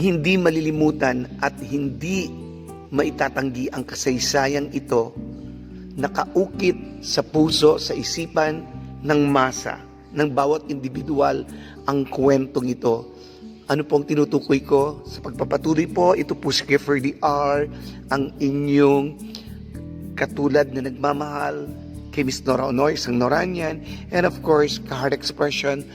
hindi malilimutan at hindi maitatanggi ang kasaysayang ito nakaukit sa puso, sa isipan ng masa, ng bawat individual ang kwentong ito. Ano pong tinutukoy ko? Sa pagpapatuloy po, ito po si Gifford R, ang inyong katulad na nagmamahal kay Miss Nora Honor, isang Noranian, and of course, Kahard Expression.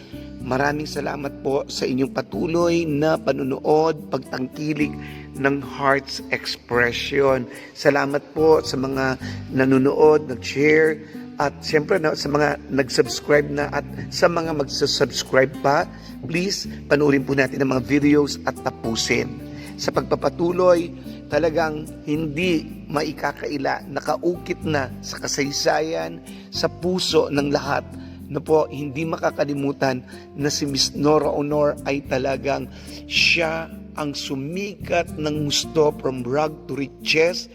Maraming salamat po sa inyong patuloy na panunood, pagtangkilik ng Hearts Expression. Salamat po sa mga nanonood, nag-share, at siyempre na, sa mga nag-subscribe na at sa mga magsusubscribe pa, please panoorin po natin ang mga videos at tapusin. Sa pagpapatuloy, talagang hindi maikakaila, nakaukit na sa kasaysayan, sa puso ng lahat na po hindi makakalimutan na si Miss Nora Honor ay talagang siya ang sumikat ng gusto from rag to riches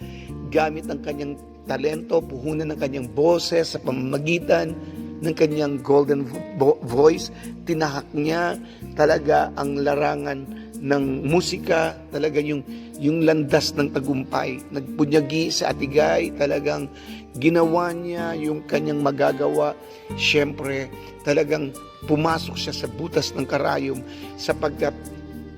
gamit ang kanyang talento, puhunan ng kanyang boses sa pamamagitan ng kanyang golden vo- voice. Tinahak niya talaga ang larangan ng musika, talaga yung, yung landas ng tagumpay. Nagpunyagi sa Atigay, talagang ginawa niya yung kanyang magagawa. Siyempre, talagang pumasok siya sa butas ng karayom sapagkat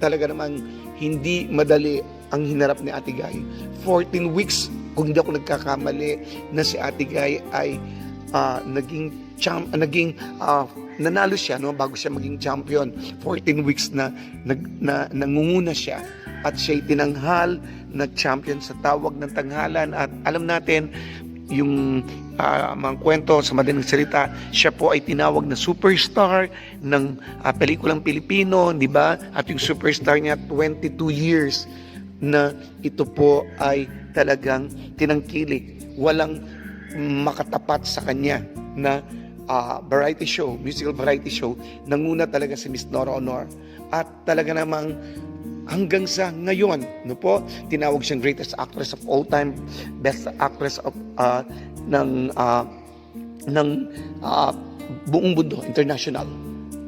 talaga namang hindi madali ang hinarap ni Ate Guy. 14 weeks, kung hindi ako nagkakamali, na si Ate Guy ay ah, naging champ, naging ah, nanalo siya no bago siya maging champion. 14 weeks na nag, na nangunguna siya at siya'y tinanghal na champion sa tawag ng tanghalan at alam natin yung ah, mga kwento sa madaling salita, siya po ay tinawag na superstar ng ah, pelikulang Pilipino, di ba? At yung superstar niya 22 years na ito po ay talagang tinangkilik. Walang makatapat sa kanya na ah, variety show, musical variety show, nanguna talaga si Miss Nora Honor. At talaga namang hanggang sa ngayon, no po, tinawag siyang greatest actress of all time, best actress of ah, ng ah, ng ah, buong mundo, international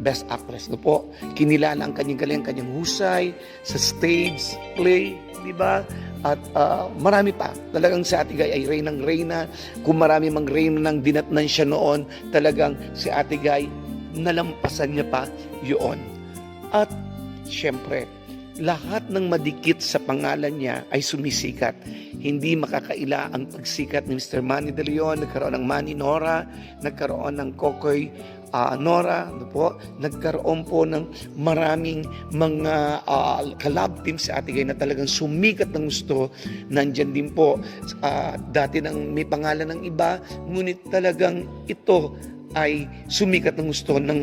best actress no po kinilala ang kanyang galing ang kanyang husay sa stage play di ba at ah, marami pa. Talagang si Ate Guy ay reynang reyna. Kung marami mang reyna ng dinatnan siya noon talagang si Ate Guy nalampasan niya pa yun. At syempre lahat ng madikit sa pangalan niya ay sumisikat. Hindi makakaila ang pagsikat ni Mr. Manny De Leon, nagkaroon ng Manny Nora, nagkaroon ng Kokoy ah, Nora, ano po, nagkaroon po ng maraming mga ah, collab team sa Gay na talagang sumikat ng gusto. Nandyan din po, ah, dati nang may pangalan ng iba, ngunit talagang ito ay sumikat ng gusto ng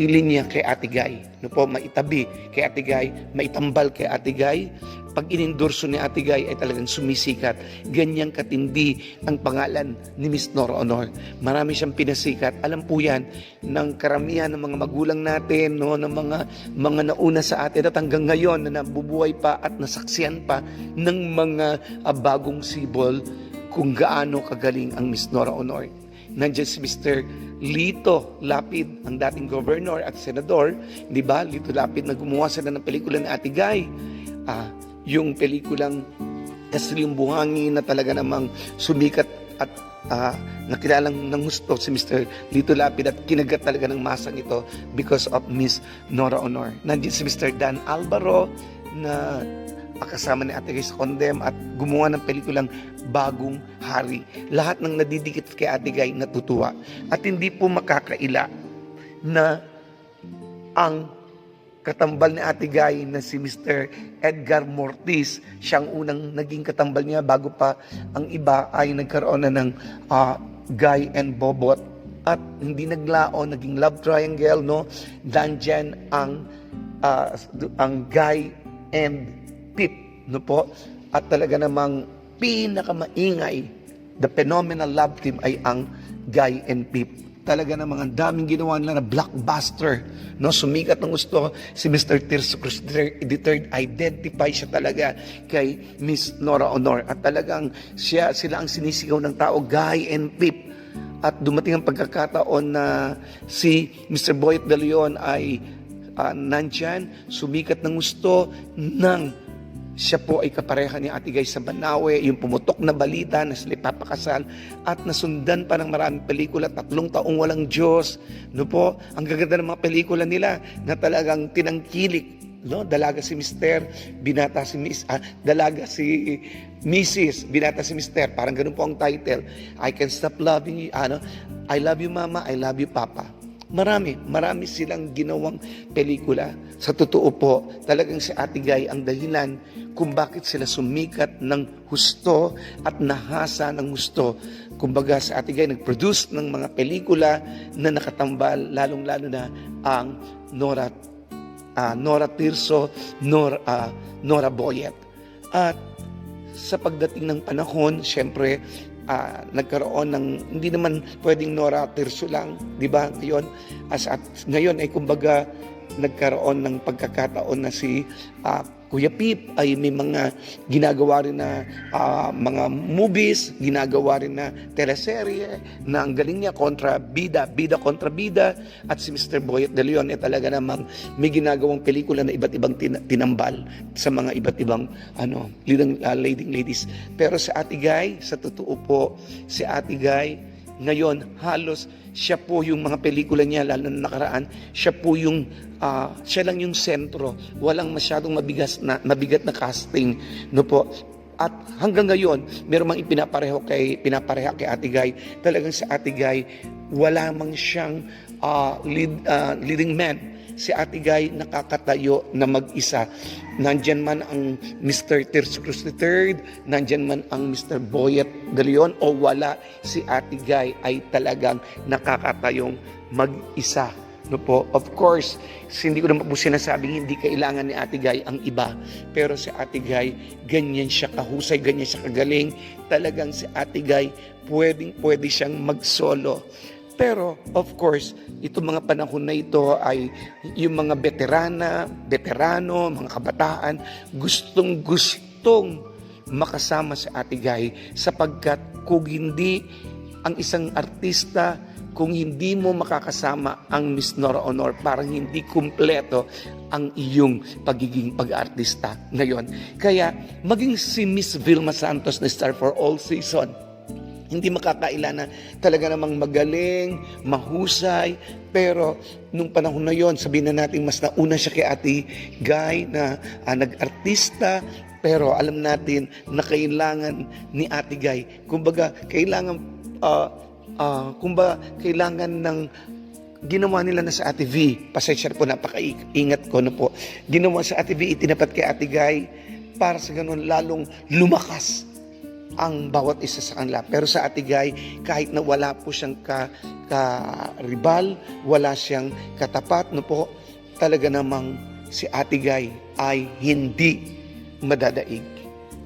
mailinya kay Ate Guy. No po, maitabi kay Ate Guy, maitambal kay Ate Guy. Pag inendorso ni Ate Guy ay talagang sumisikat. Ganyang katindi ang pangalan ni Miss Nora Honor. Marami siyang pinasikat. Alam po yan ng karamihan ng mga magulang natin, no, ng mga mga nauna sa atin at hanggang ngayon na nabubuhay pa at nasaksiyan pa ng mga ah, bagong sibol kung gaano kagaling ang Miss Nora Honor nandiyan si Mr. Lito Lapid, ang dating governor at senador, di ba? Lito Lapid na gumawa sila ng pelikula ni Ate Guy. Ah, yung pelikulang Kasling Buhangin na talaga namang sumikat at ah, nakilalang ng gusto si Mr. Lito Lapid at kinagat talaga ng masang ito because of Miss Nora Honor. Nandiyan si Mr. Dan Alvaro na kasama ni Ate sa Condem at gumawa ng pelikulang Bagong Hari. Lahat ng nadidikit kay Ate Guy natutuwa. At hindi po makakaila na ang katambal ni Ate Guy na si Mr. Edgar Mortiz, siyang unang naging katambal niya bago pa ang iba ay nagkaroon na ng ah, Guy and Bobot at hindi naglaon, naging love triangle, no? Nandyan ang, ah, ang Guy and Pip, no po? At talaga namang pinakamaingay, the phenomenal love team ay ang Guy and Pip. Talaga namang ang daming ginawa nila na blockbuster. No, sumikat ng gusto si Mr. Tirso Cruz III. Identify siya talaga kay Miss Nora Honor. At talagang siya, sila ang sinisigaw ng tao, Guy and Pip. At dumating ang pagkakataon na si Mr. Boyet De Leon ay ah, nandyan, sumikat ng gusto ng siya po ay kapareha ni Ate Guy sa Banawe, yung pumutok na balita na sila papakasal at nasundan pa ng maraming pelikula, tatlong taong walang Diyos. No po, ang gaganda ng mga pelikula nila na talagang tinangkilik. No, dalaga si Mister, binata si Miss, ah, dalaga si Mrs., binata si Mister. Parang ganun po ang title. I can stop loving you, ano, I love you mama, I love you papa. Marami, marami silang ginawang pelikula. Sa totoo po, talagang si Ate Guy ang dahilan kung bakit sila sumikat ng husto at nahasa ng husto. Kumbaga si Ate Guy nag-produce ng mga pelikula na nakatambal, lalong-lalo na ang Nora, ah, Nora Tirso, Nora, ah, Nora Boyet. At sa pagdating ng panahon, syempre, ah, nagkaroon ng, hindi naman pwedeng Nora Tirso lang, di ba? Ngayon, as at, ngayon ay kumbaga, nagkaroon ng pagkakataon na si ah, Kuya Pip ay may mga ginagawa rin na ah, mga movies, ginagawa rin na teleserye na ang galing niya kontra bida, bida kontra bida at si Mr. Boyet de Leon ay talaga namang may ginagawang pelikula na iba't ibang tin- tinambal sa mga iba't ibang ano, leading, leading ladies. Pero sa Ate Guy, sa totoo po, si Ate Guy ngayon halos siya po yung mga pelikula niya lalo na nakaraan siya po yung ah, siya lang yung sentro. Walang masyadong mabigas na mabigat na casting no po? At hanggang ngayon meron mang ipinapareho kay pinapareha kay Ate Guy. Talagang si Ate Guy wala mang siyang ah, lead, ah, leading man si Ate Guy nakakatayo na mag-isa. Nandyan man ang Mr. Tirso Cruz III, nandyan man ang Mr. Boyet de Leon o wala, si Ate Guy ay talagang nakakatayong mag-isa. No po, of course, hindi ko naman po sinasabing hindi kailangan ni Ate Guy ang iba. Pero si Ate Guy, ganyan siya kahusay, ganyan siya kagaling. Talagang si Ate Guy, pwedeng pwede siyang mag-solo. Pero of course, itong mga panahon na ito ay yung mga veterana, veterano, mga kabataan, gustong gustong makasama sa Ate Guy sapagkat kung hindi ang isang artista, kung hindi mo makakasama ang Miss Nora Honor, parang hindi kumpleto ang iyong pagiging pag-artista ngayon. Kaya maging si Miss Vilma Santos na Star for All Season, hindi makakaila na talaga namang magaling, mahusay, pero nung panahon na yon, sabihin na natin mas nauna siya kay Ate Guy na ah, nag-artista, pero alam natin na kailangan ni Ate Guy, kumbaga kailangan ah, ah, kumbaga kailangan ng ginawa nila na sa Ate V. Pasensya po, napaka-ingat ko na po. Ginawa sa Ate V, itinapat kay Ate Guy para sa ganun lalong lumakas ang bawat isa sa kanila. Pero sa Ate Guy, kahit na wala po siyang ka, ka-ribal, wala siyang katapat, no po, talaga namang si Ate Guy ay hindi madadaig.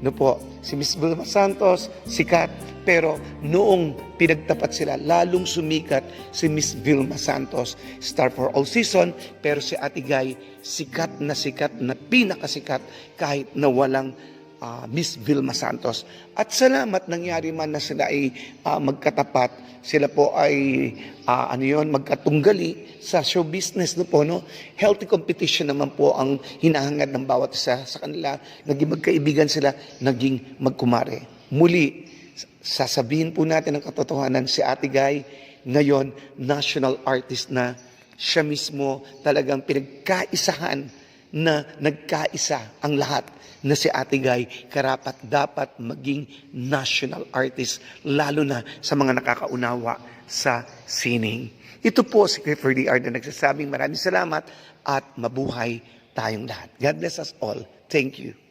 No po, si Miss Vilma Santos, sikat, pero noong pinagtapat sila, lalong sumikat si Miss Vilma Santos, star for all season, pero si Ate Guy, sikat na sikat na pinakasikat kahit na walang ah, Miss Vilma Santos. At salamat nangyari man na sila ay ah, magkatapat, sila po ay ah, ano yon magkatunggali sa show business no po no. Healthy competition naman po ang hinahangad ng bawat isa sa kanila. Naging magkaibigan sila, naging magkumare. Muli, sasabihin po natin ang katotohanan si Ate Guy ngayon national artist na siya mismo talagang pinagkaisahan na nagkaisa ang lahat na si Ate Guy karapat dapat maging national artist lalo na sa mga nakakaunawa sa sining. Ito po si Clifford D. R. na nagsasabing maraming salamat at mabuhay tayong lahat. God bless us all. Thank you.